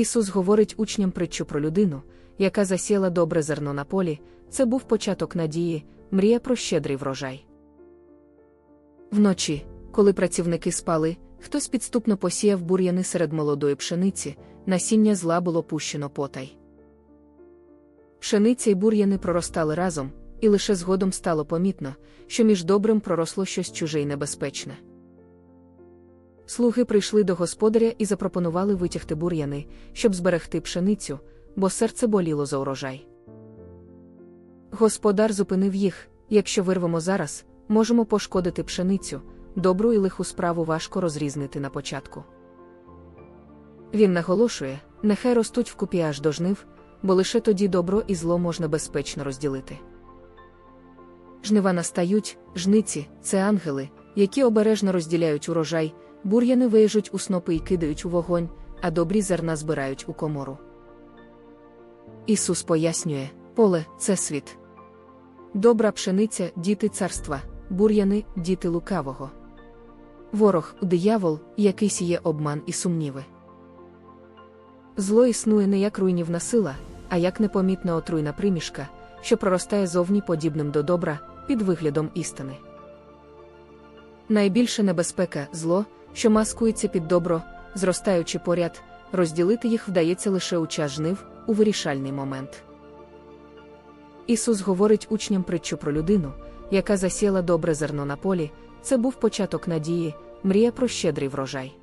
Ісус говорить учням притчу про людину, яка засіяла добре зерно на полі, це був початок надії, мрія про щедрий врожай. Вночі, коли працівники спали, хтось підступно посіяв бур'яни серед молодої пшениці, насіння зла було пущено потай. Пшениця й бур'яни проростали разом, і лише згодом стало помітно, що між добрим проросло щось чуже й небезпечне. Слуги прийшли до господаря і запропонували витягти бур'яни, щоб зберегти пшеницю, бо серце боліло за урожай. Господар зупинив їх якщо вирвемо зараз, можемо пошкодити пшеницю, добру і лиху справу важко розрізнити на початку. Він наголошує, нехай ростуть вкупі аж до жнив, бо лише тоді добро і зло можна безпечно розділити. Жнива настають, жниці це ангели, які обережно розділяють урожай, бур'яни виїжуть у снопи і кидають у вогонь, а добрі зерна збирають у комору. Ісус пояснює, поле це світ. Добра пшениця діти царства, бур'яни діти лукавого. Ворог диявол, який сіє обман і сумніви. Зло існує не як руйнівна сила, а як непомітна отруйна примішка, що проростає зовні подібним до добра, під виглядом істини. Найбільша небезпека зло, що маскується під добро, зростаючи поряд, розділити їх вдається лише у час жнив, у вирішальний момент. Ісус говорить учням притчу про людину, яка засіяла добре зерно на полі, це був початок надії, мрія про щедрий врожай.